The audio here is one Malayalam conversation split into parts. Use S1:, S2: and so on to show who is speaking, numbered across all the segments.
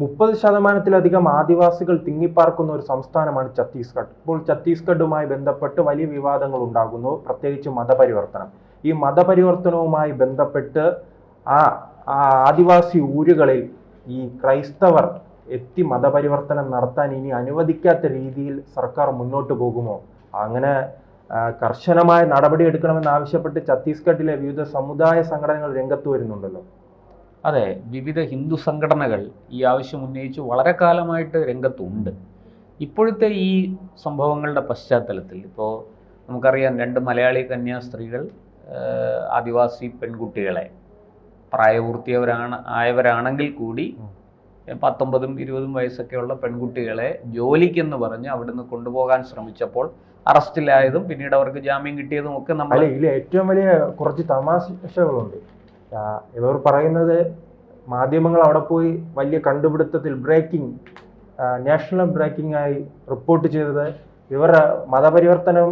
S1: മുപ്പത് ശതമാനത്തിലധികം ആദിവാസികൾ തിങ്ങിപ്പാർക്കുന്ന ഒരു സംസ്ഥാനമാണ് ഛത്തീസ്ഗഡ്. ഇപ്പോൾ ഛത്തീസ്ഗഡുമായി ബന്ധപ്പെട്ട് വലിയ വിവാദങ്ങൾ ഉണ്ടാകുന്നു. പ്രത്യേകിച്ച് മതപരിവർത്തനം. ഈ മതപരിവർത്തനവുമായി ബന്ധപ്പെട്ട് ആ ആദിവാസി ഊരുകളിൽ ഈ ക്രൈസ്തവർ എത്തി മതപരിവർത്തനം നടത്താൻ ഇനി അനുവദിക്കാത്ത രീതിയിൽ സർക്കാർ മുന്നോട്ട് പോകുമോ? അങ്ങനെ കർശനമായ നടപടി എടുക്കണമെന്ന് ആവശ്യപ്പെട്ട് ഛത്തീസ്ഗഡിലെ വിവിധ സമുദായ സംഘടനകൾ രംഗത്ത് വരുന്നുണ്ടല്ലോ.
S2: അതെ വിവിധ ഹിന്ദു സംഘടനകൾ ഈ ആവശ്യം ഉന്നയിച്ച് വളരെ കാലമായിട്ട് രംഗത്തുണ്ട്. ഇപ്പോഴത്തെ ഈ സംഭവങ്ങളുടെ പശ്ചാത്തലത്തിൽ ഇപ്പോൾ നമുക്കറിയാം രണ്ട് മലയാളി കന്യാസ്ത്രീകൾ ആദിവാസി പെൺകുട്ടികളെ പ്രായപൂർത്തിയവരാണ് ആയവരാണെങ്കിൽ കൂടി പത്തൊമ്പതും ഇരുപതും വയസ്സൊക്കെയുള്ള പെൺകുട്ടികളെ ജോലിക്കെന്ന് പറഞ്ഞ് അവിടുന്ന് കൊണ്ടുപോകാൻ ശ്രമിച്ചപ്പോൾ അറസ്റ്റിലായതും പിന്നീട് അവർക്ക് ജാമ്യം കിട്ടിയതും ഒക്കെ നമ്മൾ
S1: ഇതിൽ ഏറ്റവും വലിയ കുറച്ച് തമാശകളുണ്ട്. ഇവർ പറയുന്നത് മാധ്യമങ്ങൾ അവിടെ പോയി വലിയ കണ്ടുപിടുത്തത്തിൽ ബ്രേക്കിംഗ് നാഷണൽ ബ്രേക്കിംഗ് ആയി റിപ്പോർട്ട് ചെയ്തത് ഇവർ മതപരിവർത്തനം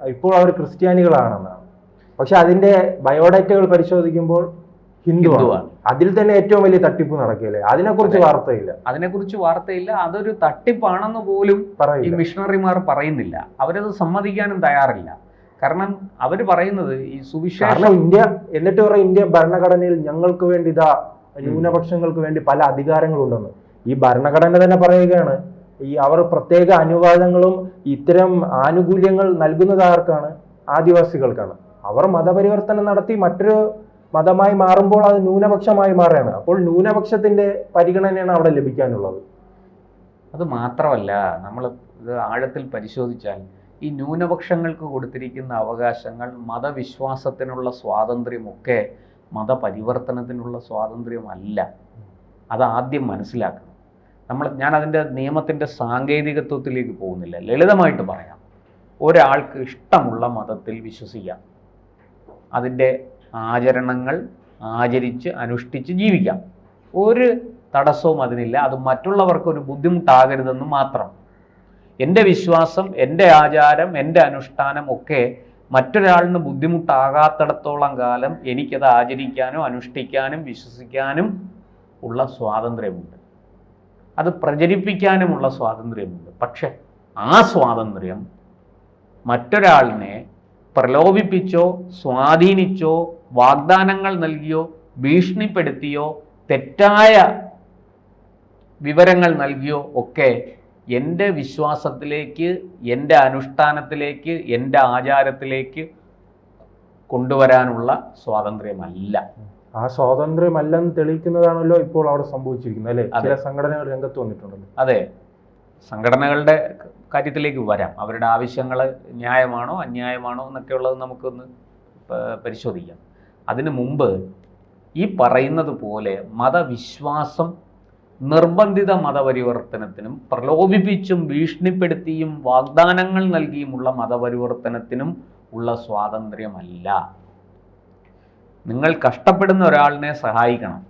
S1: ഇപ്പോൾ അവർ ക്രിസ്ത്യാനികളാണെന്നാണ്. പക്ഷെ അതിന്റെ ബയോഡേറ്റകൾ പരിശോധിക്കുമ്പോൾ ഹിന്ദുവാണ്. അതിൽ തന്നെ ഏറ്റവും വലിയ തട്ടിപ്പ് നടക്കില്ലേ അതിനെക്കുറിച്ച് വാർത്തയില്ല.
S2: അതിനെക്കുറിച്ച് വാർത്തയില്ല. അതൊരു തട്ടിപ്പാണെന്ന് പോലും ഈ മിഷണറിമാർ പറയുന്നില്ല. അവരത് സമ്മതിക്കാനും തയ്യാറില്ല. കാരണം അവർ പറയുന്നത് ഈ സുവിശേഷം
S1: ഇന്ത്യ എന്നിട്ട് പറയും ഇന്ത്യ ഭരണഘടനയിൽ ഞങ്ങൾക്ക് വേണ്ടി ഇതാ ന്യൂനപക്ഷങ്ങൾക്ക് വേണ്ടി പല അധികാരങ്ങളുണ്ടെന്ന്. ഈ ഭരണഘടന തന്നെ പറയുകയാണ്. ഈ അവർ പ്രത്യേക അനുവാദങ്ങളും ഇത്തരം ആനുകൂല്യങ്ങൾ നൽകുന്നത് ആർക്കാണ്? ആദിവാസികൾക്കാണ്. അവർ മതപരിവർത്തനം നടത്തി മറ്റൊരു മതമായി മാറുമ്പോൾ അത് ന്യൂനപക്ഷമായി മാറുകയാണ്. അപ്പോൾ ന്യൂനപക്ഷത്തിന്റെ പരിഗണനയാണ് അവിടെ ലഭിക്കാനുള്ളത്.
S2: അത് മാത്രമല്ല നമ്മൾ ഇത് ആഴത്തിൽ പരിശോധിച്ചാൽ ഈ ന്യൂനപക്ഷങ്ങൾക്ക് കൊടുത്തിരിക്കുന്ന അവകാശങ്ങൾ മതവിശ്വാസത്തിനുള്ള സ്വാതന്ത്ര്യമൊക്കെ മതപരിവർത്തനത്തിനുള്ള സ്വാതന്ത്ര്യമല്ല. അത് ആദ്യം മനസ്സിലാക്കണം. നമ്മൾ ഞാൻ അതിന്റെ നിയമത്തിന്റെ സാങ്കേതികത്വത്തിലേക്ക് പോകുന്നില്ല. ലളിതമായിട്ട് പറയാം. ഒരാൾക്ക് ഇഷ്ടമുള്ള മതത്തിൽ വിശ്വസിക്കാം. അതിന്റെ ആചരണങ്ങൾ ആചരിച്ച് അനുഷ്ഠിച്ച് ജീവിക്കാം. ഒരു തടസ്സവും അതിനില്ല. അത് മറ്റുള്ളവർക്ക് ഒരു ബുദ്ധിമുട്ടാകരുതെന്ന് മാത്രം. എന്റെ വിശ്വാസം എന്റെ ആചാരം എന്റെ അനുഷ്ഠാനം ഒക്കെ മറ്റൊരാളിന് ബുദ്ധിമുട്ടാകാത്തിടത്തോളം കാലം എനിക്കത് ആചരിക്കാനും അനുഷ്ഠിക്കാനും വിശ്വസിക്കാനും ഉള്ള സ്വാതന്ത്ര്യമുണ്ട്. അത് പ്രചരിപ്പിക്കാനുമുള്ള സ്വാതന്ത്ര്യമുണ്ട്. പക്ഷെ ആ സ്വാതന്ത്ര്യം മറ്റൊരാളിനെ പ്രലോഭിപ്പിച്ചോ സ്വാധീനിച്ചോ വാഗ്ദാനങ്ങൾ നൽകിയോ ഭീഷണിപ്പെടുത്തിയോ തെറ്റായ വിവരങ്ങൾ നൽകിയോ ഒക്കെ എന്റെ വിശ്വാസത്തിലേക്ക് എന്റെ അനുഷ്ഠാനത്തിലേക്ക് എന്റെ ആചാരത്തിലേക്ക് കൊണ്ടുവരാനുള്ള സ്വാതന്ത്ര്യമല്ല.
S1: ആ സ്വാതന്ത്ര്യമല്ലെന്ന് തെളിയിക്കുന്നതാണല്ലോ ഇപ്പോൾ അവിടെ സംഭവിച്ചിരിക്കുന്നത് അല്ലേ?
S2: അതെ.
S1: ചില സംഘടനകൾ രംഗത്ത് വന്നിട്ടുണ്ടല്ലോ.
S2: അതെ. സംഘടനകളുടെ കാര്യത്തിലേക്ക് വരാം. അവരുടെ ആവശ്യങ്ങൾ ന്യായമാണോ അന്യായമാണോ എന്നൊക്കെ ഉള്ളത് നമുക്കൊന്ന് പരിശോധിക്കാം. അതിനു മുമ്പ് ഈ പറയുന്നത് പോലെ മതവിശ്വാസം നിർബന്ധിത മതപരിവർത്തനത്തിനും പ്രലോഭിപ്പിച്ചും ഭീഷണിപ്പെടുത്തിയും വാഗ്ദാനങ്ങൾ നൽകിയുമുള്ള മതപരിവർത്തനത്തിനും ഉള്ള സ്വാതന്ത്ര്യമല്ല. നിങ്ങൾ കഷ്ടപ്പെടുന്ന ഒരാളിനെ സഹായിക്കണം.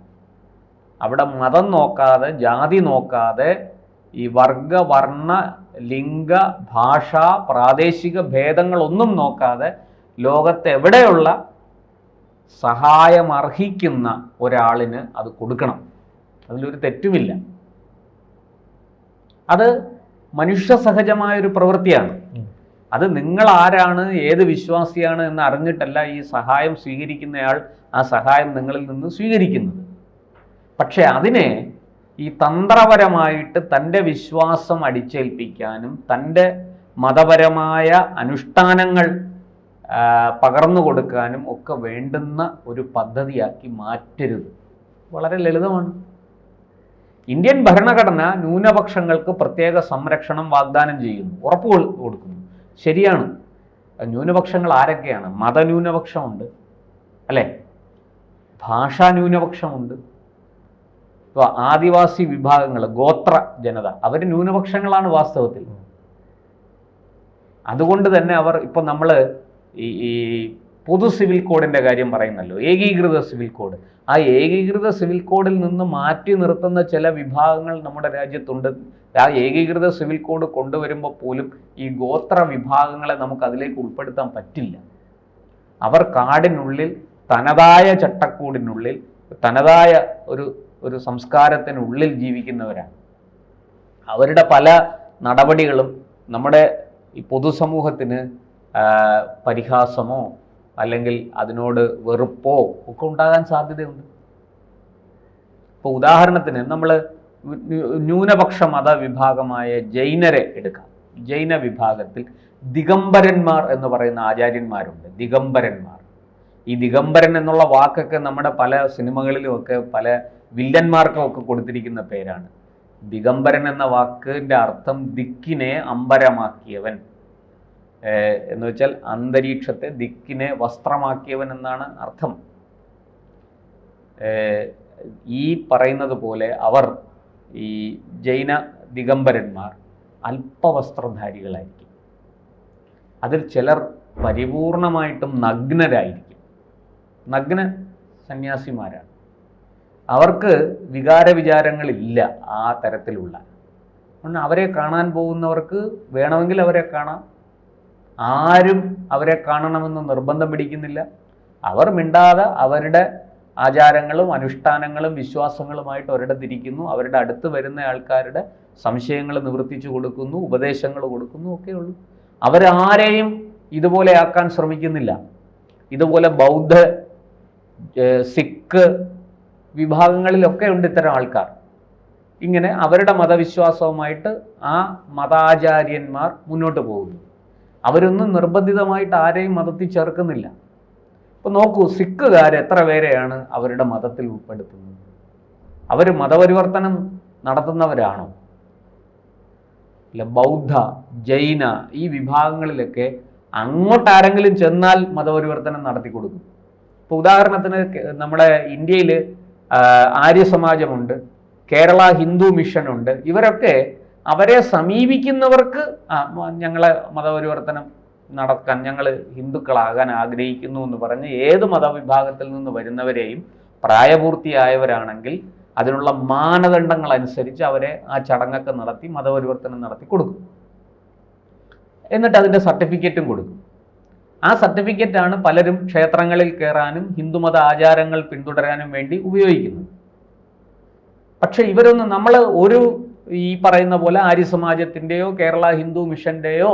S2: അവിടെ മതം നോക്കാതെ ജാതി നോക്കാതെ ഈ വർഗ വർണ ലിംഗ ഭാഷ പ്രാദേശിക ഭേദങ്ങളൊന്നും നോക്കാതെ ലോകത്തെവിടെയുള്ള സഹായം അർഹിക്കുന്ന ഒരാളിന് അത് കൊടുക്കണം. അതിലൊരു തെറ്റുമില്ല. അത് മനുഷ്യ സഹജമായൊരു പ്രവൃത്തിയാണ് അത് നിങ്ങൾ ആരാണ് ഏത് വിശ്വാസിയാണ് എന്ന് അറിഞ്ഞിട്ടല്ല ഈ സഹായം സ്വീകരിക്കുന്നയാൾ ആ സഹായം നിങ്ങളിൽ നിന്ന് സ്വീകരിക്കുന്നത്. പക്ഷേ അതിനെ ഈ തന്ത്രപരമായിട്ട് തന്റെ വിശ്വാസം അടിച്ചേൽപ്പിക്കാനും തന്റെ മതപരമായ അനുഷ്ഠാനങ്ങൾ പകർന്നു കൊടുക്കാനും ഒക്കെ വേണ്ടുന്ന ഒരു പദ്ധതിയാക്കി മാറ്റരുത്. വളരെ ലളിതമാണ്. ഇന്ത്യൻ ഭരണഘടന ന്യൂനപക്ഷങ്ങൾക്ക് പ്രത്യേക സംരക്ഷണം വാഗ്ദാനം ചെയ്യുന്നു. ഉറപ്പ് കൊടുക്കുന്നു. ശരിയാണ്. ന്യൂനപക്ഷങ്ങൾ ആരൊക്കെയാണ്? മതന്യൂനപക്ഷമുണ്ട്. അല്ലേ? ഭാഷാ ന്യൂനപക്ഷമുണ്ട്. ഇപ്പോൾ ആദിവാസി വിഭാഗങ്ങൾ ഗോത്ര ജനത അവർ ന്യൂനപക്ഷങ്ങളാണ് വാസ്തവത്തിൽ. അതുകൊണ്ട് തന്നെ അവർ ഇപ്പം നമ്മൾ ഈ ഈ പൊതു സിവിൽ കോഡിന്റെ കാര്യം പറയുന്നല്ലോ. ഏകീകൃത സിവിൽ കോഡ്. ആ ഏകീകൃത സിവിൽ കോഡിൽ നിന്ന് മാറ്റി നിർത്തുന്ന ചില വിഭാഗങ്ങൾ നമ്മുടെ രാജ്യത്തുണ്ട്. ആ ഏകീകൃത സിവിൽ കോഡ് കൊണ്ടുവരുമ്പോൾ പോലും ഈ ഗോത്ര വിഭാഗങ്ങളെ നമുക്ക് അതിലേക്ക് ഉൾപ്പെടുത്താൻ പറ്റില്ല. അവർ കാടിനുള്ളിൽ തനതായ ചട്ടക്കൂടിനുള്ളിൽ തനതായ ഒരു ഒരു സംസ്കാരത്തിനുള്ളിൽ ജീവിക്കുന്നവരാണ്. അവരുടെ പല നടപടികളും നമ്മുടെ ഈ പൊതുസമൂഹത്തിന് പരിഹാസമോ അല്ലെങ്കിൽ അതിനോട് വെറുപ്പോ ഒക്കെ ഉണ്ടാകാൻ സാധ്യതയുണ്ട്. ഇപ്പോൾ ഉദാഹരണത്തിന് നമ്മൾ ന്യൂനപക്ഷ മതവിഭാഗമായ ജൈനരെ എടുക്കാം. ജൈന വിഭാഗത്തിൽ ദിഗംബരന്മാർ എന്ന് പറയുന്ന ആചാര്യന്മാരുണ്ട്. ദിഗംബരന്മാർ. ഈ ദിഗംബരൻ എന്നുള്ള വാക്കൊക്കെ നമ്മുടെ പല സിനിമകളിലുമൊക്കെ പല വില്ലന്മാർക്കും ഒക്കെ കൊടുത്തിരിക്കുന്ന പേരാണ്. ദിഗംബരൻ എന്ന വാക്കിന്റെ അർത്ഥം ദിക്കിനെ അമ്പരമാക്കിയവൻ. എന്ന് വെച്ചാൽ അന്തരീക്ഷത്തെ ദിക്കിനെ വസ്ത്രമാക്കിയവൻ എന്നാണ് അർത്ഥം. ഈ പറയുന്നത് പോലെ അവർ ഈ ജൈന ദിഗംബരന്മാർ അല്പവസ്ത്രധാരികളായിരിക്കും. അതിൽ ചിലർ പരിപൂർണമായിട്ടും നഗ്നരായിരിക്കും. നഗ്ന സന്യാസിമാരാണ്. അവർക്ക് വികാര വിചാരങ്ങളില്ല ആ തരത്തിലുള്ള. അവരെ കാണാൻ പോകുന്നവർക്ക് വേണമെങ്കിൽ അവരെ കാണാം. ആരും അവരെ കാണണമെന്ന് നിർബന്ധം പിടിക്കുന്നില്ല. അവർ മിണ്ടാതെ അവരുടെ ആചാരങ്ങളും അനുഷ്ഠാനങ്ങളും വിശ്വാസങ്ങളുമായിട്ട് ഒരിടത്തിരിക്കുന്നു. അവരുടെ അടുത്ത് വരുന്ന ആൾക്കാരുടെ സംശയങ്ങൾ നിവർത്തിച്ചു കൊടുക്കുന്നു ഉപദേശങ്ങൾ കൊടുക്കുന്നു ഒക്കെ ഉള്ളൂ അവരാരെയും ഇതുപോലെ ആക്കാൻ ശ്രമിക്കുന്നില്ല. ഇതുപോലെ ബൗദ്ധ സിഖ് വിഭാഗങ്ങളിലൊക്കെ ഉണ്ട് ഇത്തരം ആൾക്കാർ. ഇങ്ങനെ അവരുടെ മതവിശ്വാസവുമായിട്ട് ആ മതാചാര്യന്മാർ മുന്നോട്ട് പോകുന്നു. അവരൊന്നും നിർബന്ധിതമായിട്ട് ആരെയും മതത്തിൽ ചേർക്കുന്നില്ല. ഇപ്പൊ നോക്കൂ സിഖുകാർ എത്ര പേരെയാണ് അവരുടെ മതത്തിൽ ഉൾപ്പെടുത്തുന്നത്? അവർ മതപരിവർത്തനം നടത്തുന്നവരാണോ? ഇല്ല ബൗദ്ധ ജൈന ഈ വിഭാഗങ്ങളിലൊക്കെ അങ്ങോട്ട് ആരെങ്കിലും ചെന്നാൽ മതപരിവർത്തനം നടത്തി കൊടുക്കും. ഇപ്പോൾ ഉദാഹരണത്തിന് നമ്മുടെ ഇന്ത്യയിൽ ആര്യ സമാജമുണ്ട് കേരള ഹിന്ദു മിഷൻ ഉണ്ട് ഇവരൊക്കെ അവരെ സമീപിക്കുന്നവർക്ക് ഞങ്ങളെ മതപരിവർത്തനം നടക്കാൻ ഞങ്ങൾ ഹിന്ദുക്കളാകാൻ ആഗ്രഹിക്കുന്നു എന്ന് പറഞ്ഞ് ഏത് മതവിഭാഗത്തിൽ നിന്ന് വരുന്നവരെയും പ്രായപൂർത്തിയായവരാണെങ്കിൽ അതിനുള്ള മാനദണ്ഡങ്ങൾ അനുസരിച്ച് അവരെ ആ ചടങ്ങൊക്കെ നടത്തി മതപരിവർത്തനം നടത്തി കൊടുക്കും. എന്നിട്ട് അതിന്റെ സർട്ടിഫിക്കറ്റും കൊടുക്കും. ആ സർട്ടിഫിക്കറ്റാണ് പലരും ക്ഷേത്രങ്ങളിൽ കയറാനും ഹിന്ദുമത ആചാരങ്ങൾ പിന്തുടരാനും വേണ്ടി ഉപയോഗിക്കുന്നത്. പക്ഷേ ഇവരൊന്നും നമ്മൾ ഒരു ഈ പറയുന്ന പോലെ ആര്യ സമാജത്തിന്റെയോ കേരള ഹിന്ദു മിഷന്റെയോ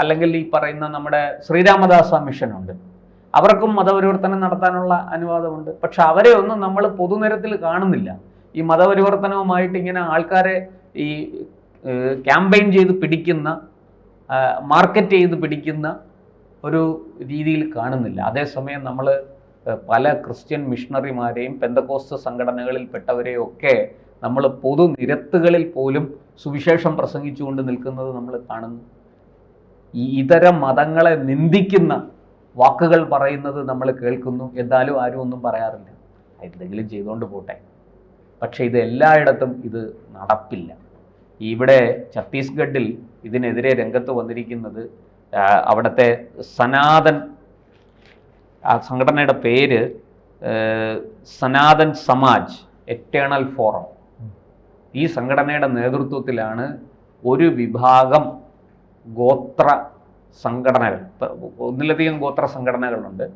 S2: അല്ലെങ്കിൽ ഈ പറയുന്ന നമ്മുടെ ശ്രീരാമദാസ മിഷനുണ്ട്. അവർക്കും മതപരിവർത്തനം നടത്താനുള്ള അനുവാദമുണ്ട്. പക്ഷെ അവരെ ഒന്നും നമ്മൾ പൊതുനിരത്തിൽ കാണുന്നില്ല. ഈ മതപരിവർത്തനവുമായിട്ട് ഇങ്ങനെ ആൾക്കാരെ ഈ ക്യാമ്പയിൻ ചെയ്ത് പിടിക്കുന്ന മാർക്കറ്റ് ചെയ്ത് പിടിക്കുന്ന ഒരു രീതിയിൽ കാണുന്നില്ല. അതേസമയം നമ്മൾ പല ക്രിസ്ത്യൻ മിഷണറിമാരെയും പെന്തക്കോസ്ത് സംഘടനകളിൽ പെട്ടവരെയും ഒക്കെ നമ്മൾ പൊതു നിരത്തുകളിൽ പോലും സുവിശേഷം പ്രസംഗിച്ചുകൊണ്ട് നിൽക്കുന്നത് നമ്മൾ കാണുന്നു. ഈ ഇതര മതങ്ങളെ നിന്ദിക്കുന്ന വാക്കുകൾ പറയുന്നത് നമ്മൾ കേൾക്കുന്നു. എന്നാലും ആരും ഒന്നും പറയാറില്ല. എന്തെങ്കിലും ചെയ്തുകൊണ്ട് പോട്ടെ. പക്ഷേ ഇത് എല്ലായിടത്തും ഇത് നടപ്പില്ല. ഇവിടെ ഛത്തീസ്ഗഡിൽ ഇതിനെതിരെ രംഗത്ത് വന്നിരിക്കുന്നത് അവിടുത്തെ സനാതൻ ആ സംഘടനയുടെ പേര് സനാതൻ സമാജ് എറ്റേണൽ ഫോറം. ഈ സംഘടനയുടെ നേതൃത്വത്തിലാണ് ഒരു വിഭാഗം ഗോത്ര സംഘടനകൾ. ഒന്നിലധികം ഗോത്ര സംഘടനകളുണ്ട്.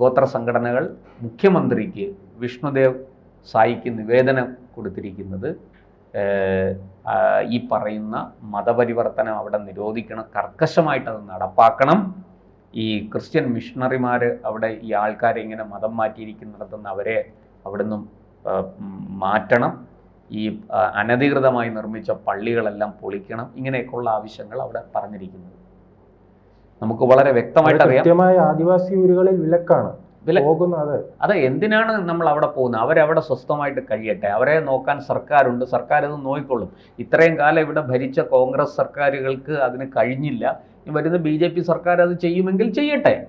S2: ഗോത്ര സംഘടനകൾ മുഖ്യമന്ത്രിക്ക് വിഷ്ണുദേവ് സായിക്ക് നിവേദനം കൊടുത്തിരിക്കുന്നത് ഈ പറയുന്ന മതപരിവർത്തനം അവിടെ നിരോധിക്കണം കർക്കശമായിട്ട് അത് നടപ്പാക്കണം. ഈ ക്രിസ്ത്യൻ മിഷണറിമാർ അവിടെ ഈ ആൾക്കാരെ ഇങ്ങനെ മതം മാറ്റിയിരിക്കുന്നിടത്തുനിന്ന് അവരെ അവിടെ നിന്നും മാറ്റണം. ഈ അനധികൃതമായി നിർമ്മിച്ച പള്ളികളെല്ലാം പൊളിക്കണം. ഇങ്ങനെയൊക്കെയുള്ള ആവശ്യങ്ങൾ അവിടെ പറഞ്ഞിരിക്കുന്നത് നമുക്ക് വളരെ വ്യക്തമായിട്ട് അറിയാം.
S1: കൃത്യമായ ആദിവാസി ഊരുകളിൽ വിലക്കാണ്.
S2: വില-
S1: പോകുന്നത്
S2: അത്. എന്തിനാണ് നമ്മൾ അവിടെ പോകുന്നത്? അവരവിടെ സ്വസ്ഥമായിട്ട് കഴിയട്ടെ. അവരെ നോക്കാൻ സർക്കാരുണ്ട്. സർക്കാർ അത് നോക്കിക്കൊള്ളും. ഇത്രയും കാലം ഇവിടെ ഭരിച്ച കോൺഗ്രസ് സർക്കാരുകൾക്ക് അതിന് കഴിഞ്ഞില്ല. വരുന്ന ബി ജെ പി സർക്കാർ അത് ചെയ്യുമെങ്കിൽ ചെയ്യട്ടെ.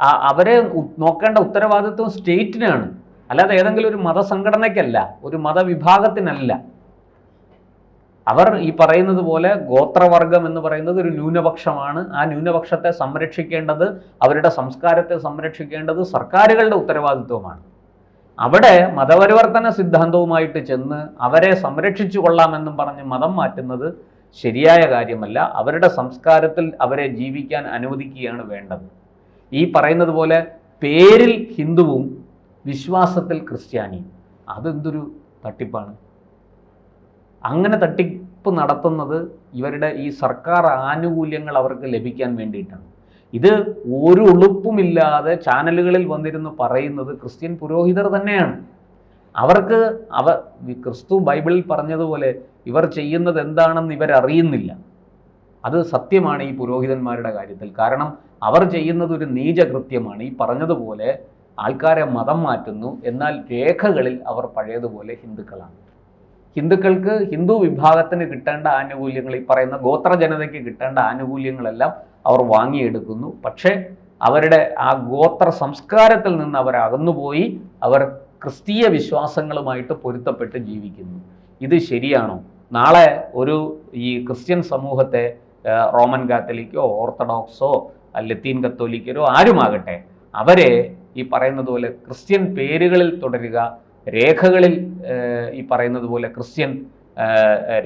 S2: അവരെ നോക്കേണ്ട ഉത്തരവാദിത്വം സ്റ്റേറ്റിനാണ്. അല്ലാതെ ഏതെങ്കിലും ഒരു മതസംഘടനയ്ക്കല്ല ഒരു മതവിഭാഗത്തിനല്ല. അവർ ഈ പറയുന്നത് പോലെ ഗോത്രവർഗം എന്ന് പറയുന്നത് ഒരു ന്യൂനപക്ഷമാണ്. ആ ന്യൂനപക്ഷത്തെ സംരക്ഷിക്കേണ്ടത് അവരുടെ സംസ്കാരത്തെ സംരക്ഷിക്കേണ്ടത് സർക്കാരുകളുടെ ഉത്തരവാദിത്വമാണ്. അവിടെ മതപരിവർത്തന സിദ്ധാന്തവുമായിട്ട് ചെന്ന് അവരെ സംരക്ഷിച്ചു കൊള്ളാമെന്നും പറഞ്ഞ് മതം മാറ്റുന്നത് ശരിയായ കാര്യമല്ല. അവരുടെ സംസ്കാരത്തിൽ അവരെ ജീവിക്കാൻ അനുവദിക്കുകയാണ് വേണ്ടത്. ഈ പറയുന്നത് പോലെ പേരിൽ ഹിന്ദുവും വിശ്വാസത്തിൽ ക്രിസ്ത്യാനി. അതെന്തൊരു തട്ടിപ്പാണ്? അങ്ങനെ തട്ടിപ്പ് നടത്തുന്നത് ഇവരുടെ ഈ സർക്കാർ ആനുകൂല്യങ്ങൾ അവർക്ക് ലഭിക്കാൻ വേണ്ടിയിട്ടാണ്. ഇത് ഒരു ഉളുപ്പുമില്ലാതെ ചാനലുകളിൽ വന്നിരുന്ന് പറയുന്നത് ക്രിസ്ത്യൻ പുരോഹിതർ തന്നെയാണ്. അവർക്ക് അവ ക്രിസ്തു ബൈബിളിൽ പറഞ്ഞതുപോലെ ഇവർ ചെയ്യുന്നത് എന്താണെന്ന് ഇവരറിയുന്നില്ല അത് സത്യമാണ് ഈ പുരോഹിതന്മാരുടെ കാര്യത്തിൽ. കാരണം അവർ ചെയ്യുന്നത് ഒരു നീചകൃത്യമാണ്. ഈ പറഞ്ഞതുപോലെ ആൾക്കാരെ മതം മാറ്റുന്നു. എന്നാൽ രേഖകളിൽ അവർ പഴയതുപോലെ ഹിന്ദുക്കളാണ്. ഹിന്ദുക്കൾക്ക് ഹിന്ദു വിഭാഗത്തിന് കിട്ടേണ്ട ആനുകൂല്യങ്ങൾ ഈ പറയുന്ന ഗോത്ര ജനതയ്ക്ക് കിട്ടേണ്ട ആനുകൂല്യങ്ങളെല്ലാം അവർ വാങ്ങിയെടുക്കുന്നു. പക്ഷേ അവരുടെ ആ ഗോത്ര സംസ്കാരത്തിൽ നിന്ന് അവർ അകന്നുപോയി. അവർ ക്രിസ്തീയ വിശ്വാസങ്ങളുമായിട്ട് പൊരുത്തപ്പെട്ട് ജീവിക്കുന്നു. ഇത് ശരിയാണോ? നാളെ ഒരു ഈ ക്രിസ്ത്യൻ സമൂഹത്തെ റോമൻ കാത്തലിക്കോ ഓർത്തഡോക്സോ ലത്തീൻ കത്തോലിക്കരോ ആരുമാകട്ടെ അവരെ ഈ പറയുന്നത് പോലെ ക്രിസ്ത്യൻ പേരുകളിൽ തുടരുക രേഖകളിൽ ഈ പറയുന്നത് പോലെ ക്രിസ്ത്യൻ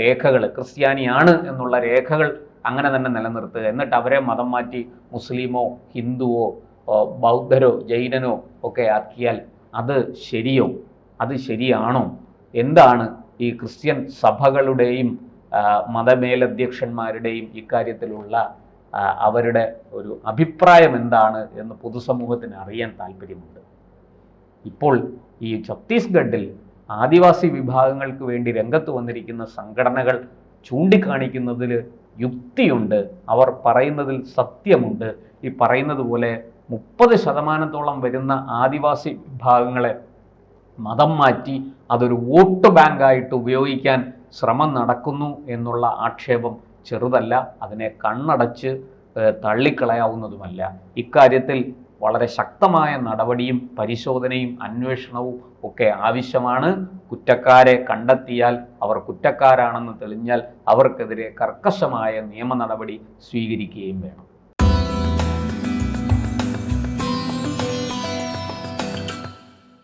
S2: രേഖകൾ ക്രിസ്ത്യാനിയാണ് എന്നുള്ള രേഖകൾ അങ്ങനെ തന്നെ നിലനിർത്തുക. എന്നിട്ട് അവരെ മതം മാറ്റി മുസ്ലിമോ ഹിന്ദുവോ ബൗദ്ധരോ ജൈനനോ ഒക്കെ ആക്കിയാൽ അത് ശരിയോ അത് ശരിയാണോ. എന്താണ് ഈ ക്രിസ്ത്യൻ സഭകളുടെയും മതമേലധ്യക്ഷന്മാരുടെയും ഇക്കാര്യത്തിലുള്ള അവരുടെ ഒരു അഭിപ്രായം എന്താണ് എന്ന് പൊതുസമൂഹത്തിന് അറിയാൻ താല്പര്യമുണ്ട്. ഇപ്പോൾ ഈ ഛത്തീസ്ഗഡിൽ ആദിവാസി വിഭാഗങ്ങൾക്ക് വേണ്ടി രംഗത്ത് വന്നിരിക്കുന്ന സംഘടനകൾ ചൂണ്ടിക്കാണിക്കുന്നതിൽ യുക്തിയുണ്ട്. അവർ പറയുന്നതിൽ സത്യമുണ്ട്. ഈ പറയുന്നത് പോലെ മുപ്പത് ശതമാനത്തോളം വരുന്ന ആദിവാസി വിഭാഗങ്ങളെ മതം മാറ്റി അതൊരു വോട്ട് ബാങ്കായിട്ട് ഉപയോഗിക്കാൻ ശ്രമം നടക്കുന്നു എന്നുള്ള ആക്ഷേപം ചെറുതല്ല അതിനെ കണ്ണടച്ച് തള്ളിക്കളയാവുന്നതുമല്ല. ഇക്കാര്യത്തിൽ വളരെ ശക്തമായ നടപടിയും പരിശോധനയും അന്വേഷണവും ഒക്കെ ആവശ്യമാണ്. കുറ്റക്കാരെ കണ്ടെത്തിയാൽ അവർ കുറ്റക്കാരാണെന്ന് തെളിഞ്ഞാൽ അവർക്കെതിരെ കർക്കശമായ നിയമ നടപടി സ്വീകരിക്കുകയും വേണം.